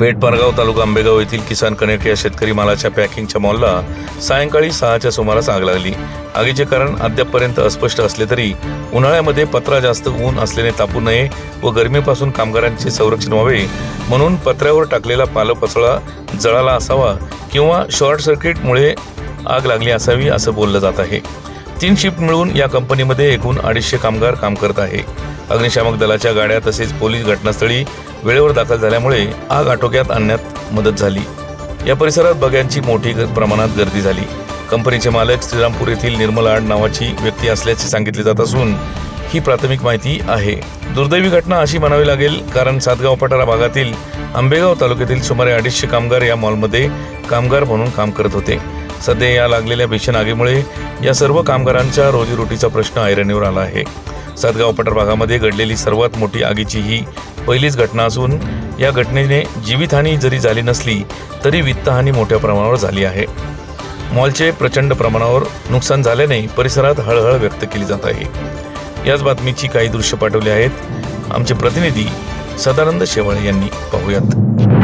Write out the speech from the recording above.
पेठ पारगाव तालुका आंबेगाव येथील किसान कनेक्ट या शेतकरी मालाच्या पॅकिंगच्या मॉलला सायंकाळी सहाच्या सुमारास आग लागली. आगीचे कारण अद्यापपर्यंत अस्पष्ट असले तरी उन्हाळ्यामध्ये पत्रा जास्त ऊन असल्याने तापू नये व गरमीपासून कामगारांचे संरक्षण व्हावे म्हणून पत्र्यावर टाकलेला पालपचळा जळाला असावा किंवा शॉर्ट सर्किटमुळे आग लागली असावी असं बोललं जात आहे. तीन शिफ्ट मिळून या कंपनीमध्ये एकूण अडीचशे कामगार काम करत आहे. अग्निशामक दलाच्या गाड्या तसेच पोलीस घटनास्थळी वेळेवर दाखल झाल्यामुळे आग आटोक्यात आणण्यात मदत झाली. या परिसरात बग्यांची मोठी प्रमाणात गर्दी झाली. कंपनीचे मालक श्रीरामपूर येथील निर्मल आड नावाची व्यक्ती असल्याचे सांगितले जात असून ही प्राथमिक माहिती आहे. दुर्दैवी घटना अशी म्हणावी लागेल कारण सातगाव पठारा भागातील आंबेगाव तालुक्यातील सुमारे अडीचशे कामगार या मॉलमध्ये कामगार म्हणून काम करत होते. सध्या या लागलेल्या भीषण आगीमुळे या सर्व कामगारांच्या रोजीरोटीचा प्रश्न ऐरणीवर आला आहे. सातगाव पठार भागामध्ये घडलेली सर्वात मोठी आगीची ही पहिलीच घटना असून या घटनेने जीवितहानी जरी झाली नसली तरी वित्तहानी मोठ्या प्रमाणावर झाली आहे. मॉलचे प्रचंड प्रमाणावर नुकसान झाल्याने परिसरात हळहळ व्यक्त केली जात आहे. याच बातमीची काही दृश्य पाठवली आहेत. आमचे प्रतिनिधी सदानंद शेवाळे यांनी पाहूयात.